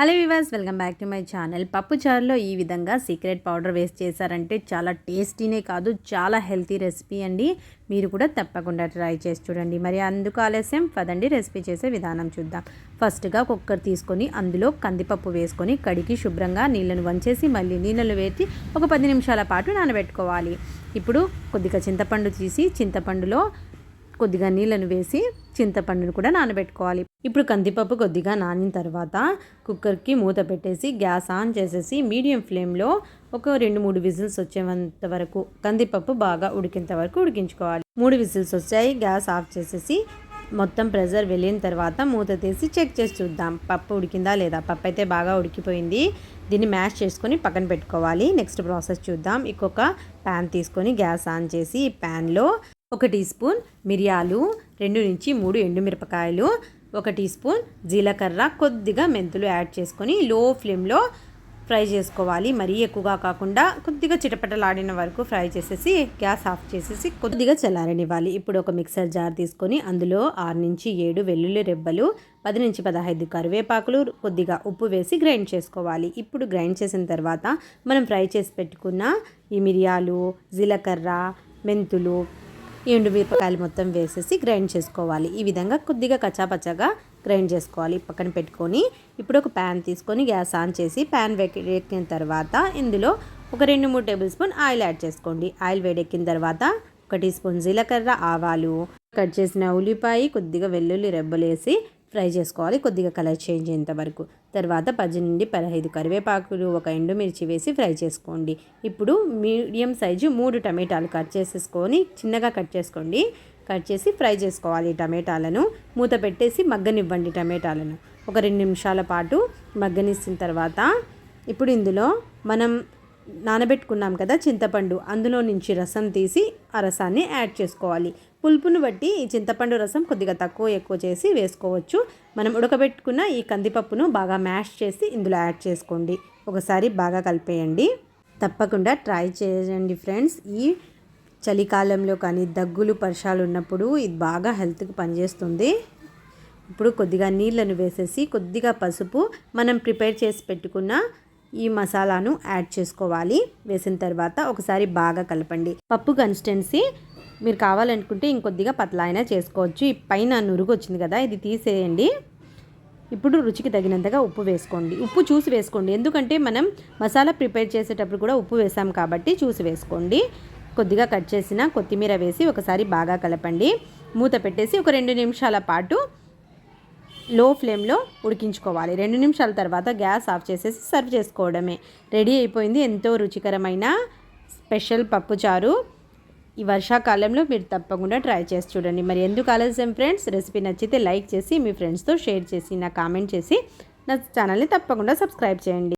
Hello వివాస్ welcome back to my channel. పప్పు చారులో ఈ విధంగా సీక్రెట్ పౌడర్ వేస్ట్ చేశారంటే చాలా టేస్టీనే కాదు చాలా హెల్తీ రెసిపీ అండి. మీరు కూడా తప్పకుండా ట్రై చేసి చూడండి. మరి అందుకు ఆలస్యం? పదండి రెసిపీ చేసే విధానం చూద్దాం. ఫస్ట్గా కుక్కర్ తీసుకొని అందులో కందిపప్పు వేసుకొని కడిగి శుభ్రంగా నీళ్ళను వంచేసి మళ్ళీ నీళ్ళను వేసి ఒక పది నిమిషాల పాటు నానబెట్టుకోవాలి. ఇప్పుడు కొద్దిగా చింతపండు తీసి చింతపండులో కొద్దిగా నీళ్ళను వేసి చింతపండును కూడా నానబెట్టుకోవాలి. ఇప్పుడు కందిపప్పు కొద్దిగా నానిన తర్వాత కుక్కర్కి మూత పెట్టేసి గ్యాస్ ఆన్ చేసేసి మీడియం ఫ్లేమ్లో ఒక రెండు మూడు విజిల్స్ వచ్చేంత వరకు కందిపప్పు బాగా ఉడికేంత వరకు ఉడికించుకోవాలి. మూడు విజిల్స్ వచ్చాయి. గ్యాస్ ఆఫ్ చేసేసి మొత్తం ప్రెజర్ వెళ్ళిన తర్వాత మూత తీసి చెక్ చేసి చూద్దాం. పప్పు ఉడికిందా లేదా? పప్పు అయితే బాగా ఉడికిపోయింది. దీన్ని మ్యాష్ చేసుకొని పక్కన పెట్టుకోవాలి. నెక్స్ట్ ప్రాసెస్ చూద్దాం. ఇంకొక ప్యాన్ తీసుకొని గ్యాస్ ఆన్ చేసి ఈ ప్యాన్లో ఒక టీ స్పూన్ మిరియాలు రెండు నుంచి మూడు ఎండుమిరపకాయలు ఒక టీ స్పూన్ జీలకర్ర కొద్దిగా మెంతులు యాడ్ చేసుకొని లో ఫ్లేమ్లో ఫ్రై చేసుకోవాలి. మరీ ఎక్కువగా కాకుండా కొద్దిగా చిటపటలాడిన వరకు ఫ్రై చేసేసి గ్యాస్ ఆఫ్ చేసేసి కొద్దిగా చల్లారనివ్వాలి. ఇప్పుడు ఒక మిక్సర్ జార్ తీసుకొని అందులో ఆరు నుంచి ఏడు వెల్లుల్లి రెబ్బలు పది నుంచి పదహైదు కరివేపాకులు కొద్దిగా ఉప్పు వేసి గ్రైండ్ చేసుకోవాలి. ఇప్పుడు గ్రైండ్ చేసిన తర్వాత మనం ఫ్రై చేసి పెట్టుకున్న ఈ మిరియాలు జీలకర్ర మెంతులు ఎండు మిరపకాయలు మొత్తం వేసేసి గ్రైండ్ చేసుకోవాలి. ఈ విధంగా కొద్దిగా కచ్చాపచ్చాగా గ్రైండ్ చేసుకోవాలి. పక్కన పెట్టుకొని ఇప్పుడు ఒక ప్యాన్ తీసుకొని గ్యాస్ ఆన్ చేసి ప్యాన్ వేడెక్కిన తర్వాత ఇందులో ఒక రెండు మూడు టేబుల్ స్పూన్ ఆయిల్ యాడ్ చేసుకోండి. ఆయిల్ వేడెక్కిన తర్వాత ఒక టీ స్పూన్ జీలకర్ర ఆవాలు కట్ చేసిన ఉల్లిపాయ కొద్దిగా వెల్లుల్లి రెబ్బలేసి ఫ్రై చేసుకోవాలి. కొద్దిగా కలర్ చేంజ్ అయ్యేంత వరకు. తర్వాత పది నుండి పదహైదు కరివేపాకులు ఒక ఎండుమిర్చి వేసి ఫ్రై చేసుకోండి. ఇప్పుడు మీడియం సైజు మూడు టమాటాలు కట్ చేసేసుకొని చిన్నగా కట్ చేసుకోండి. కట్ చేసి ఫ్రై చేసుకోవాలి టమాటాలను. మూత పెట్టేసి మగ్గనివ్వండి టమాటాలను. ఒక రెండు నిమిషాల పాటు మగ్గనిచ్చిన తర్వాత ఇప్పుడు ఇందులో మనం నానబెట్టుకున్నాం కదా చింతపండు. అందులో నుంచి రసం తీసి ఆ రసాన్ని యాడ్ చేసుకోవాలి. పులుపును బట్టి ఈ చింతపండు రసం కొద్దిగా తక్కువ ఎక్కువ చేసి వేసుకోవచ్చు. మనం ఉడకబెట్టుకున్న ఈ కందిపప్పును బాగా మ్యాష్ చేసి ఇందులో యాడ్ చేసుకోండి. ఒకసారి బాగా కలిపేయండి. తప్పకుండా ట్రై చేయండి ఫ్రెండ్స్. ఈ చలికాలంలో కానీ దగ్గులు పర్షాలు ఉన్నప్పుడు ఇది బాగా హెల్త్కి పనిచేస్తుంది. ఇప్పుడు కొద్దిగా నీళ్ళను వేసేసి కొద్దిగా పసుపు మనం ప్రిపేర్ చేసి పెట్టుకున్న ఈ మసాలాను యాడ్ చేసుకోవాలి. వేసిన తర్వాత ఒకసారి బాగా కలపండి. పప్పు కన్సిస్టెన్సీ మీరు కావాలనుకుంటే ఇంకొద్దిగా పతలా అయినా చేసుకోవచ్చు. ఈ పైన నురుగు వచ్చింది కదా ఇది తీసేయండి. ఇప్పుడు రుచికి తగినంతగా ఉప్పు వేసుకోండి. ఉప్పు చూసి వేసుకోండి. ఎందుకంటే మనం మసాలా ప్రిపేర్ చేసేటప్పుడు కూడా ఉప్పు వేసాం కాబట్టి చూసి వేసుకోండి. కొద్దిగా కట్ చేసిన కొత్తిమీర వేసి ఒకసారి బాగా కలపండి. మూత పెట్టేసి ఒక రెండు నిమిషాల పాటు లో ఫ్లేమ్లో ఉడికించుకోవాలి. రెండు నిమిషాల తర్వాత గ్యాస్ ఆఫ్ చేసేసి సర్వ్ చేసుకోవడమే. రెడీ అయిపోయింది. ఎంతో రుచికరమైన స్పెషల్ పప్పుచారు. ఈ వర్షాకాలంలో మీరు తప్పకుండా ట్రై చేసి చూడండి. మరి ఎందుకు ఆలస్యం ఫ్రెండ్స్? రెసిపీ నచ్చితే లైక్ చేసి మీ ఫ్రెండ్స్తో షేర్ చేసి నా కామెంట్ చేసి నా ఛానల్ని తప్పకుండా సబ్స్క్రైబ్ చేయండి.